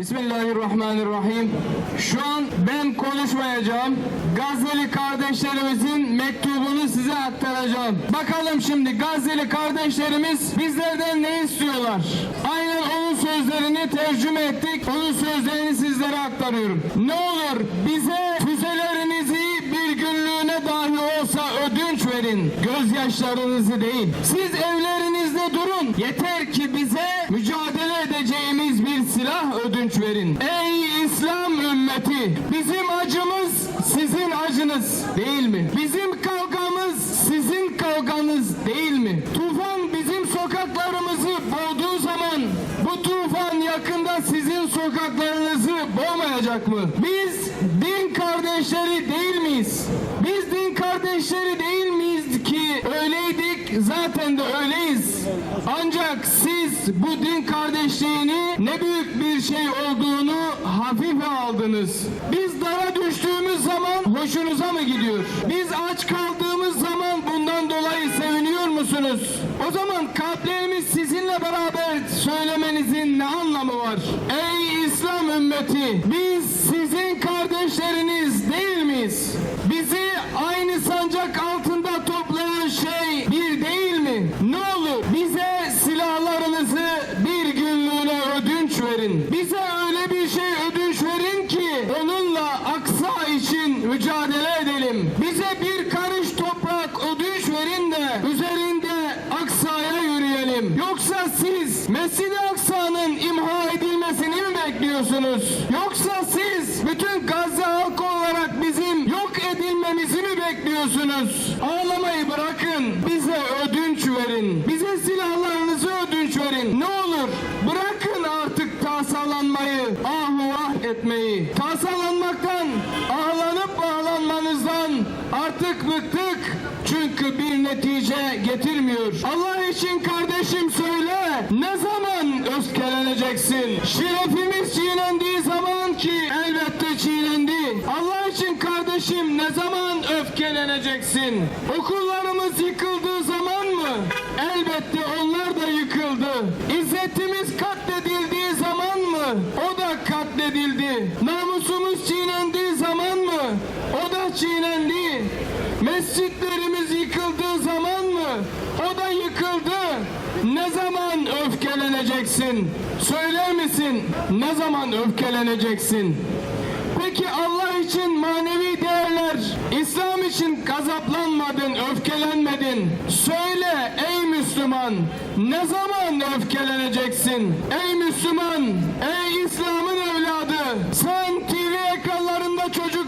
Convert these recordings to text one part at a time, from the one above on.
Bismillahirrahmanirrahim. Şu an ben konuşmayacağım. Gazze'li kardeşlerimizin mektubunu size aktaracağım. Bakalım şimdi Gazze'li kardeşlerimiz bizlerden ne istiyorlar? Aynen onun sözlerini tercüme ettik. Onun sözlerini sizlere aktarıyorum. Ne olur bize füzelerinizi bir günlüğüne dahi olsa ödünç verin. Gözyaşlarınızı değil. Siz durun. Yeter ki bize mücadele edeceğimiz bir silah ödünç verin. Ey İslam ümmeti! Bizim acımız sizin acınız değil mi? Bizim kavgamız sizin kavganız değil mi? Tufan bizim sokaklarımızı boğduğu zaman bu tufan yakında sizin sokaklarınızı boğmayacak mı? Biz din kardeşleri değil miyiz? Biz din kardeşleri değil miyiz ki öyleydik zaten de öyleyiz. Ancak siz bu din kardeşliğini ne büyük bir şey olduğunu hafife aldınız. Biz dara düştüğümüz zaman hoşunuza mı gidiyor? Biz aç kaldığımız zaman bundan dolayı seviniyor musunuz? O zaman kalplerimiz sizinle beraber söylemenizin ne anlamı var? Ey İslam ümmeti biz sizin kardeşleriniz değil miyiz? Bizi aynı sancak altında toplayan şey bir değil mi? Ne olur bize silahlarınızı bir günlüğüne ödünç verin. Bize öyle bir şey ödünç verin ki onunla Aksa için mücadele edelim. Bize bir karış toprak ödünç verin de üzerinde Aksa'ya yürüyelim. Yoksa siz Mescid-i Aksa'nın imha edilmesini mi bekliyorsunuz? Yoksa siz bütün Gazze halkı olarak bizim yok edilmemizi mi bekliyorsunuz? Ağlamayı bırakın. Bize ödünç verin. Bize silahlarınızı ödünç verin. Ne olur bırakın artık tasalanmayı, ahu ah etmeyi. Tasalanmaktan, netice getirmiyor. Allah için kardeşim söyle ne zaman öfkeleneceksin? Şerefimiz çiğnendiği zaman ki elbette çiğnendi. Allah için kardeşim ne zaman öfkeleneceksin? Okullarımız yıkıldığı zaman mı? Elbette onlar da yıkıldı. İzzetimiz katledildiği zaman mı? O da katledildi. Namusumuz çiğnendiği zaman mı? O da çiğnendi. Mescitlerimiz yıkıldığı zaman mı? O da yıkıldı. Ne zaman öfkeleneceksin? Söyler misin? Ne zaman öfkeleneceksin? Peki Allah için manevi değerler, İslam için gazaplanmadın, öfkelenmedin. Söyle ey Müslüman, ne zaman öfkeleneceksin? Ey Müslüman, ey İslam'ın evladı, sen TV ekranlarında çocukların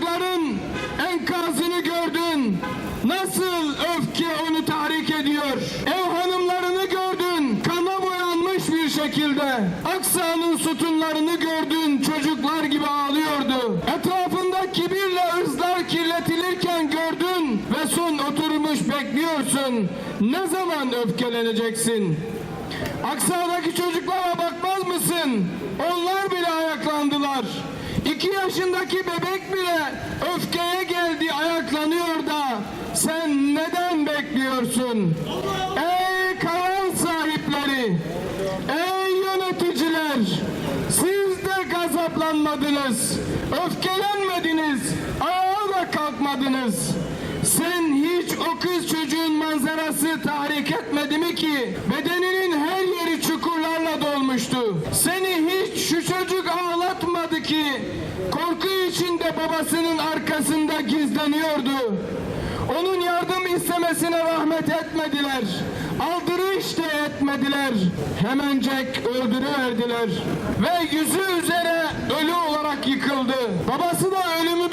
Aksa'nın sütunlarını gördün, çocuklar gibi ağlıyordu. Etrafında kibirle ırzlar kirletilirken gördün ve son oturmuş bekliyorsun. Ne zaman öfkeleneceksin? Aksa'daki çocuklara bakmaz mısın? Onlar bile ayaklandılar. İki yaşındaki bebek bile öfkeye geldi ayaklanıyor da sen neden bekliyorsun? Ey karar sahipleri, ey yöneticiler, siz de gazaplanmadınız, öfkelenmediniz, ayağa kalkmadınız. Sen hiç o kız çocuğun manzarası tahrik etmedi mi ki? Bedeninin her yeri çukurlarla dolmuştu. Seni hiç şu çocuk ağlatmadı ki? Korku içinde babasının arkasında gizleniyordu. Onun yardım rahmet etmediler. Aldırış da etmediler. Hemencek öldürüverdiler. Ve yüzü üzere ölü olarak yıkıldı. Babası da ölümü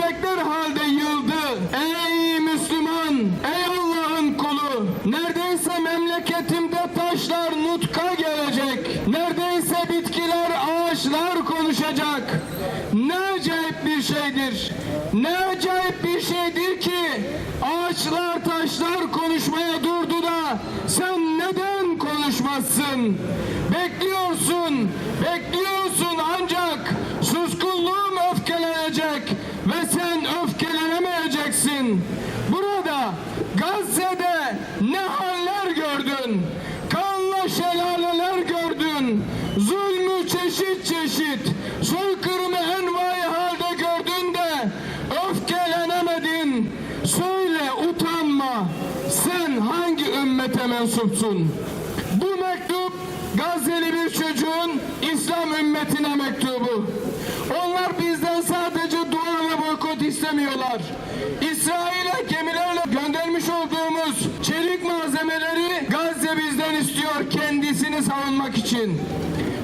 gördün, kanla şelaleler gördün, zulmü çeşit çeşit, soykırımı envai halde gördün de öfkelenemedin. Söyle utanma, sen hangi ümmete mensupsun? Bu mektup Gazze'li bir çocuğun İslam ümmetine mektubu. Onlar bizden sadece dua ve boykot istemiyorlar. İsrail'e savunmak için.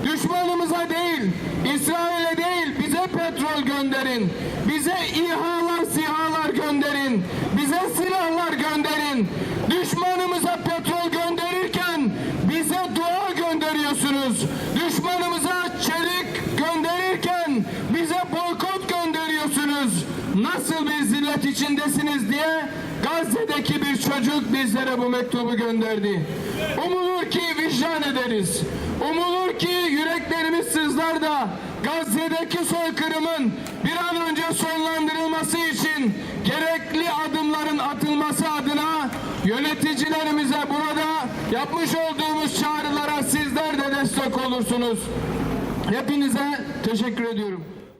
Düşmanımıza değil, İsrail'e değil bize petrol gönderin. Bize İHA'lar, SİHA'lar gönderin. Bize silahlar gönderin. Düşmanımıza petrol gönderirken bize dua gönderiyorsunuz. Düşmanımıza çelik gönderirken bize boykot gönderiyorsunuz. Nasıl bir zillet içindesiniz diye Gazze'deki bir çocuk bizlere bu mektubu gönderdi. Umulur ki vicdan ederiz. Umulur ki yüreklerimiz sızlar da Gazze'deki soykırımın bir an önce sonlandırılması için gerekli adımların atılması adına yöneticilerimize burada yapmış olduğumuz çağrılara sizler de destek olursunuz. Hepinize teşekkür ediyorum.